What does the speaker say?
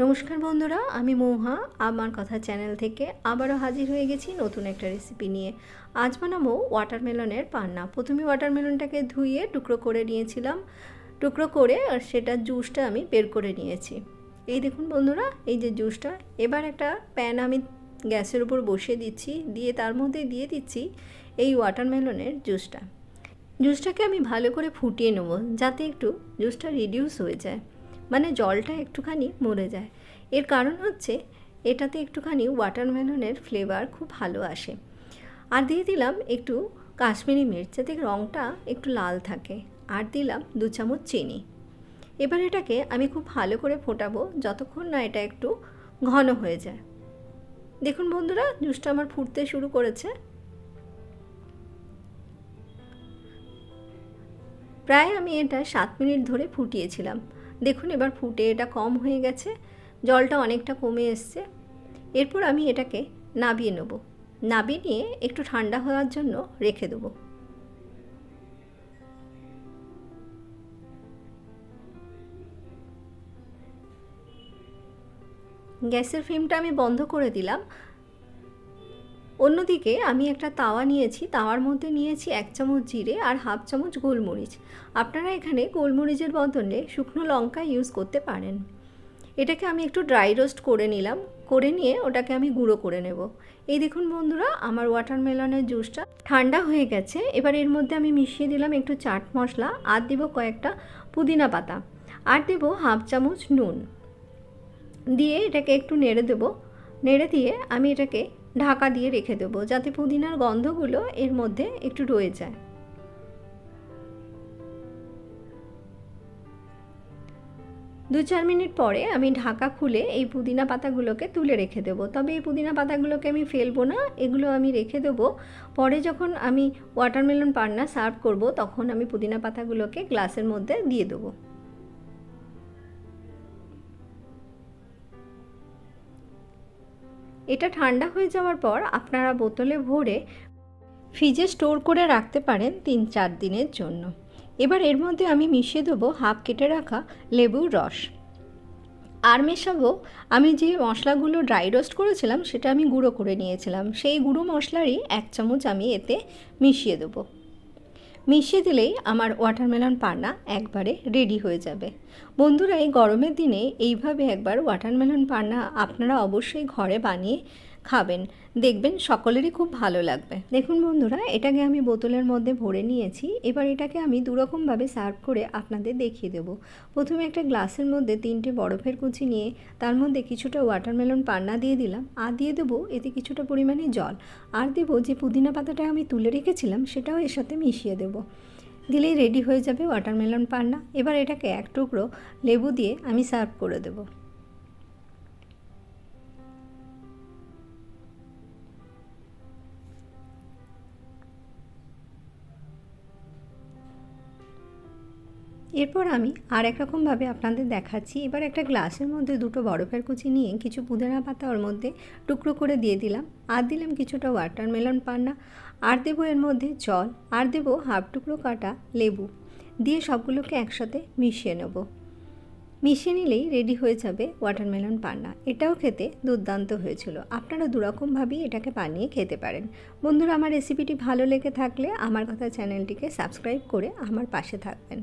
নমস্কার বন্ধুরা, আমি মৌহা, আমার কথা চ্যানেল থেকে আবারও হাজির হয়ে গেছি নতুন একটা রেসিপি নিয়ে। আজ বানাবো ওয়াটারমেলনের পান্না। প্রথমে ওয়াটারমেলনটাকে ধুয়ে টুকরো করে নিয়েছিলাম। টুকরো করে আর সেটা জুসটা আমি বের করে নিয়েছি। এই দেখুন বন্ধুরা, এই যে জুসটা এবার একটা প্যান আমি গ্যাসের উপর বসিয়ে দিচ্ছি, দিয়ে তার মধ্যে দিয়ে দিচ্ছি এই ওয়াটারমেলনের জুসটা জুসটাকে আমি ভালো করে ফুটিয়ে নেব, যাতে একটু জুসটা রিডিউস হয়ে যায়। মানে জলটা একটুখানি মরে যায়। এর কারণ হচ্ছে এটাতে একটুখানি ওয়াটারমেলনের ফ্লেভার খুব ভালো আসে। আর দিয়ে দিলাম একটু কাশ্মীরি মির্চ যাতে রঙটা একটু লাল থাকে। আর দিলাম দু চামচ চিনি। এবার এটাকে আমি খুব ভালো করে ফোটাবো যতক্ষণ না এটা একটু ঘন হয়ে যায়। দেখুন বন্ধুরা জুসটা আমার ফুটতে শুরু করেছে। প্রায় আমি এটা সাত মিনিট ধরে ফুটিয়েছিলাম। দেখুন এবার ফুটে এটা কম হয়ে গেছে, জলটা অনেকটা কমে এসছে। এরপর আমি এটাকে নাবিয়ে নেব। নাবিয়ে নিয়ে একটু ঠান্ডা হওয়ার জন্য রেখে দেবো। গ্যাসের ফ্লেমটা আমি বন্ধ করে দিলাম। অন্যদিকে আমি একটা তাওয়া নিয়েছি, তাওয়ার মধ্যে নিয়েছি এক চামচ জিরে আর হাফ চামচ গোলমরিচ। আপনারা এখানে গোলমরিচের বদলে শুকনো লঙ্কা ইউজ করতে পারেন। এটাকে আমি একটু ড্রাই রোস্ট করে নিলাম, করে নিয়ে ওটাকে আমি গুঁড়ো করে নেব। এই দেখুন বন্ধুরা, আমার ওয়াটারমেলনের জুসটা ঠান্ডা হয়ে গেছে। এবার এর মধ্যে আমি মিশিয়ে দিলাম একটু চাট মশলা, আর দেব কয়েকটা পুদিনা পাতা। আর দেব হাফ চামচ নুন। দিয়ে এটাকে একটু নেড়ে দেবো। নেড়ে দিয়ে আমি এটাকে ঢাকা দিয়ে রেখে দেবো, যাতে পুদিনার গন্ধগুলো এর মধ্যে একটু রয়ে যায়। দু চার মিনিট পরে আমি ঢাকা খুলে এই পুদিনা পাতাগুলোকে তুলে রেখে দেবো। তবে এই পুদিনা পাতাগুলোকে আমি ফেলব না, এগুলো আমি রেখে দেবো। পরে যখন আমি ওয়াটারমেলন পান্না সার্ভ করব, তখন আমি পুদিনা পাতাগুলোকে গ্লাসের মধ্যে দিয়ে দেবো। এটা ঠান্ডা হয়ে যাওয়ার পর আপনারা বোতলে ভরে ফ্রিজে স্টোর করে রাখতে পারেন তিন চার দিনের জন্য। এবার এর মধ্যে আমি মিশিয়ে দেবো হাফ কেটে রাখা লেবুর রস। আর মেশাবো, আমি যে মশলাগুলো ড্রাই রোস্ট করেছিলাম সেটা আমি গুঁড়ো করে নিয়েছিলাম। সেই গুঁড়ো মশলারই এক চামচ আমি এতে মিশিয়ে দেবো। মিশিয়ে দিলেই আমার ওয়াটারমেলন পান্না একবারে রেডি হয়ে যাবে। বন্ধুরা, এই গরমের দিনে এইভাবে একবার ওয়াটারমেলন পান্না আপনারা অবশ্যই ঘরে বানিয়ে খাবেন। দেখবেন সকলেরই খুব ভালো লাগবে। দেখুন বন্ধুরা, এটাকে আমি বোতলের মধ্যে ভরে নিয়েছি। এবার এটাকে আমি দুরকমভাবে সার্ভ করে আপনাদের দেখিয়ে দেবো। প্রথমে একটা গ্লাসের মধ্যে তিনটে বরফের কুচি নিয়ে তার মধ্যে কিছুটা ওয়াটারমেলন পান্না দিয়ে দিলাম। আর দিয়ে দেবো এতে কিছুটা পরিমাণে জল। আর দেবো যে পুদিনা পাতাটা আমি তুলে রেখেছিলাম, সেটাও এর সাথে মিশিয়ে দেবো। দিলেই রেডি হয়ে যাবে ওয়াটারমেলন পান্না। এবার এটাকে এক টুকরো লেবু দিয়ে আমি সার্ভ করে দেবো। এরপর আমি আর এক রকমভাবে আপনাদের দেখাচ্ছি। এবার একটা গ্লাসের মধ্যে দুটো বরফের কুচি নিয়ে কিছু পুদিনা পাতা ওর মধ্যে টুকরো করে দিয়ে দিলাম। আর দিলাম কিছুটা ওয়াটারমেলন পান্না। আর দেবো এর মধ্যে জল। আর দেবো হাফ টুকরো কাটা লেবু। দিয়ে সবগুলোকে একসাথে মিশিয়ে নেব। মিশিয়ে নিলেই রেডি হয়ে যাবে ওয়াটারমেলন পান্না। এটাও খেতে দুর্দান্ত হয়েছিল। আপনারা দুরকমভাবেই এটাকে বানিয়ে খেতে পারেন। বন্ধুরা, আমার রেসিপিটি ভালো লেগে থাকলে আমার কথা চ্যানেলটিকে সাবস্ক্রাইব করে আমার পাশে থাকবেন।